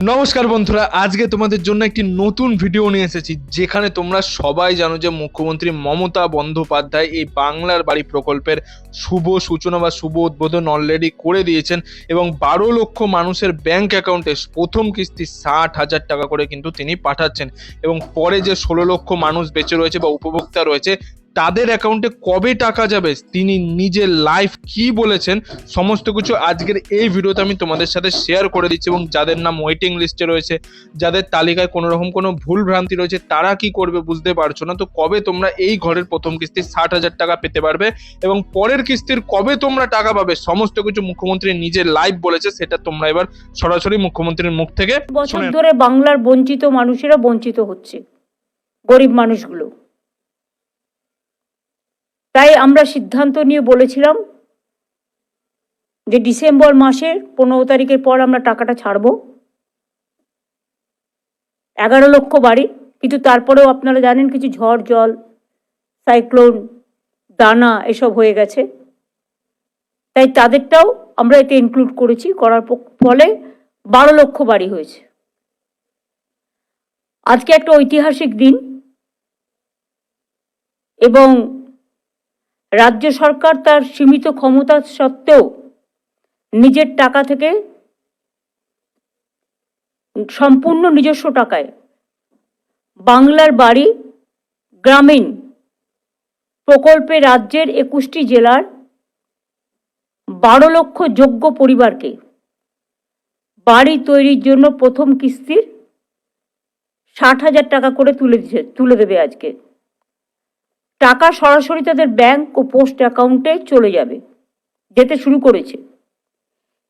নমস্কার বন্ধুরা, আজকে তোমাদের জন্য একটি নতুন ভিডিও নিয়ে এসেছি, যেখানে তোমরা সবাই জানো যে মুখ্যমন্ত্রী মমতা বন্দ্যোপাধ্যায় এই বাংলার বাড়ি প্রকল্পের শুভ সূচনা বা শুভ উদ্বোধন অলরেডি করে দিয়েছেন এবং বারো লক্ষ মানুষের ব্যাংক অ্যাকাউন্টে প্রথম কিস্তি ষাট হাজার টাকা করে কিন্তু তিনি পাঠাচ্ছেন এবং পরে যে ষোলো লক্ষ মানুষ বেঁচে রয়েছে বা উপভোক্তা রয়েছে তাদের অ্যাকাউন্টে কবে টাকা যাবে তিনি নিজে লাইভ কি বলেছেন সমস্ত কিছু আজকের এই ভিডিওতে আমি তোমাদের সাথে শেয়ার করে দিচ্ছি এবং যাদের নাম ওয়েটিং লিস্টে রয়েছে যাদের তালিকায় কোনো রকম কোনো ভুল ভ্রান্তি রয়েছে তারা কি করবে বুঝতে পারছ না। তো কবে তোমরা এই ঘরের প্রথম কিস্তি ষাট হাজার টাকা পেতে পারবে এবং পরের কিস্তির কবে তোমরা টাকা পাবে সমস্ত কিছু মুখ্যমন্ত্রী নিজে লাইভ বলেছে সেটা তোমরা এবার সরাসরি মুখ্যমন্ত্রীর মুখ থেকে বছর ধরে বাংলার বঞ্চিত মানুষেরা বঞ্চিত হচ্ছে গরিব মানুষগুলো। তাই আমরা সিদ্ধান্ত নিয়ে বলেছিলাম যে ডিসেম্বর মাসের পনেরো তারিখের পর আমরা টাকাটা ছাড়বো। এগারো লক্ষ বাড়ি, কিন্তু তারপরেও আপনারা জানেন কিছু ঝড়, জল, সাইক্লোন, দানা এসব হয়ে গেছে। তাই তাদেরটাও আমরা এতে ইনক্লুড করেছি, করার ফলে বারো লক্ষ বাড়ি হয়েছে। আজকে একটা ঐতিহাসিক দিন এবং রাজ্য সরকার তার সীমিত ক্ষমতা সত্ত্বেও নিজের টাকা থেকে সম্পূর্ণ নিজস্ব টাকায় বাংলার বাড়ি গ্রামীণ প্রকল্পে রাজ্যের একুশটি জেলার বারো লক্ষ যোগ্য পরিবারকে বাড়ি তৈরির জন্য প্রথম কিস্তির ষাট হাজার টাকা করে তুলে দিচ্ছে তুলে দেবে আজকে। টাকা সরাসরি তাদের ব্যাংক ও পোস্ট অ্যাকাউন্টে চলে যাবে, যেতে শুরু করেছে।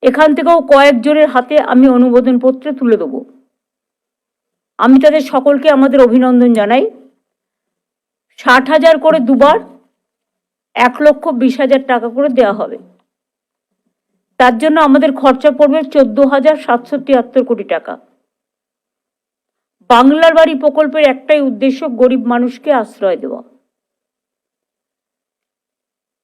এখান থেকেও কয়েকজনের হাতে আমি অনুমোদনপত্র তুলে দেবো। আমি তাদের সকলকে আমাদের অভিনন্দন জানাই। ষাট হাজার করে দুবার এক লক্ষ বিশ হাজার টাকা করে দেওয়া হবে। তার জন্য আমাদের খরচা পড়বে চোদ্দ হাজার সাতশো তিয়াত্তর কোটি টাকা। বাংলার বাড়ি প্রকল্পের একটাই উদ্দেশ্য গরিব মানুষকে আশ্রয় দেওয়া।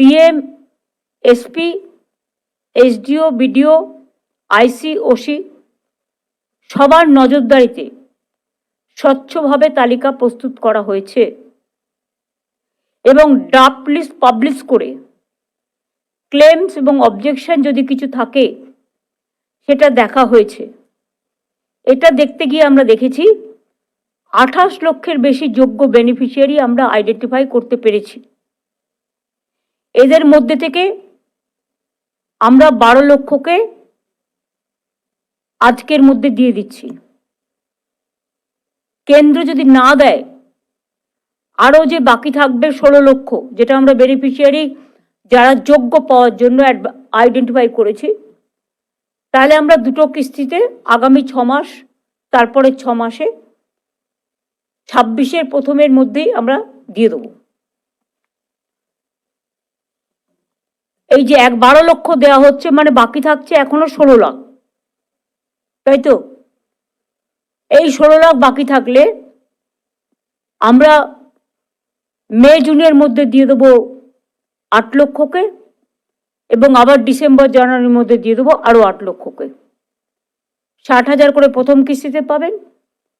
DM SP, SDO, BDO, IC, OC সবার নজরদারিতে স্বচ্ছভাবে তালিকা প্রস্তুত করা হয়েছে এবং লিস্ট পাবলিশ করে ক্লেমস এবং অবজেকশন যদি কিছু থাকে সেটা দেখা হয়েছে। এটা দেখতে গিয়ে আমরা দেখেছি আঠাশ লক্ষের বেশি যোগ্য বেনিফিশিয়ারি আমরা আইডেন্টিফাই করতে পেরেছি। এদের মধ্যে থেকে আমরা বারো লক্ষকে আজকের মধ্যে দিয়ে দিচ্ছি। কেন্দ্র যদি না দেয় আরও যে বাকি থাকবে ষোলো লক্ষ, যেটা আমরা বেনিফিশিয়ারি যারা যোগ্য পাওয়ার জন্য আইডেন্টিফাই করেছি, তাহলে আমরা দুটো কিস্তিতে আগামী ছ মাস, তারপরে ছ মাসে ছাব্বিশের প্রথমের মধ্যেই আমরা দিয়ে দেবো। এই যে এক বারো লক্ষ দেওয়া হচ্ছে মানে বাকি থাকছে এখনও ষোলো লাখ। তাই তো? এই ষোলো লাখ বাকি থাকলে আমরা মে, জুনের মধ্যে দিয়ে দেবো আট লক্ষকে এবং আবার ডিসেম্বর, জানুয়ারির মধ্যে দিয়ে দেবো আরও আট লক্ষকে। ষাট হাজার করে প্রথম কিস্তিতে পাবেন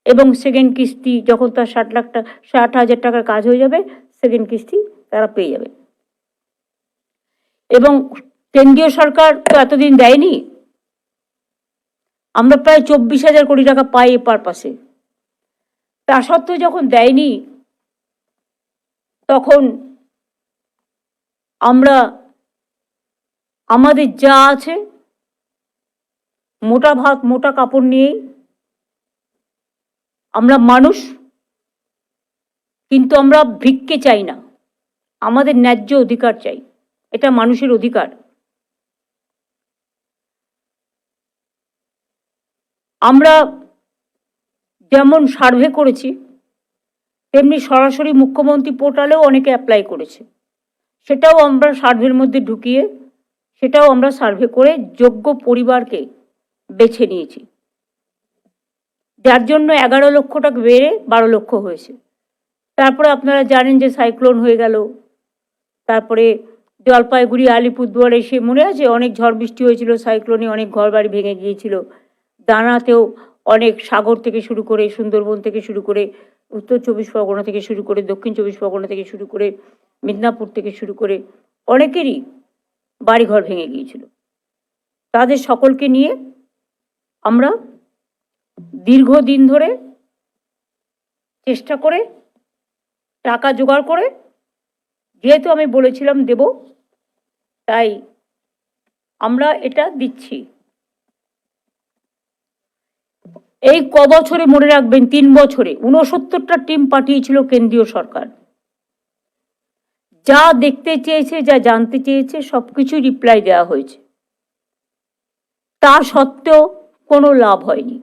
এবং সেকেন্ড কিস্তি যখন তার ষাট লাখ টাকা ষাট হাজার টাকার কাজ হয়ে যাবে সেকেন্ড কিস্তি তারা পেয়ে যাবে। কেন্দ্রীয় সরকার তো এতদিন দেয়নি। আমরা প্রায় চব্বিশ হাজার কোটি টাকা পাই এ পারপাসে তা সত্ত্বেও যখন দেয়নি, তখন আমরা, আমাদের যা আছে, মোটা ভাত, মোটা কাপড় নিয়েই আমরা মানুষ, কিন্তু আমরা ভিক্ষে চাই না। আমাদের ন্যায্য অধিকার চাই। এটা মানুষের অধিকার। আমরা যেমন সার্ভে করেছি, তেমনি সরাসরি মুখ্যমন্ত্রী পোর্টালেও অনেকে অ্যাপ্লাই করেছে। সেটাও আমরা সার্ভের মধ্যে ঢুকিয়ে, সেটাও আমরা সার্ভে করে যোগ্য পরিবারকে বেছে নিয়েছি। যার জন্য এগারো লক্ষ টাকা বেড়ে বারো লক্ষ হয়েছে। তারপরে আপনারা জানেন যে সাইক্লোন হয়ে গেল। তারপরে জলপাইগুড়ি, আলিপুরদুয়ার এসে মনে আছে? অনেক ঝড় বৃষ্টি হয়েছিল, সাইক্লোনে অনেক ঘরবাড়ি ভেঙে গিয়েছিল। দানাতেও অনেক সাগর থেকে শুরু করে সুন্দরবন থেকে শুরু করে উত্তর চব্বিশ পরগনা থেকে শুরু করে দক্ষিণ চব্বিশ পরগনা থেকে শুরু করে মিদনাপুর থেকে শুরু করে অনেকেরই বাড়িঘর ভেঙে গিয়েছিল। তাদের সকলকে নিয়ে আমরা দীর্ঘদিন ধরে চেষ্টা করে, টাকা জোগাড় করে যেহেতু আমি বলেছিলাম দেব, তাই আমরা এটা দিচ্ছি। এই ক বছরে মনে রাখবেন, তিন বছরে উনসত্তরটা টিম পাঠিয়েছিল কেন্দ্রীয় সরকার। যা দেখতে চেয়েছে, যা জানতে চেয়েছে সব কিছু রিপ্লাই দেওয়া হয়েছে। তা সত্ত্বেও কোনো লাভ হয়নি।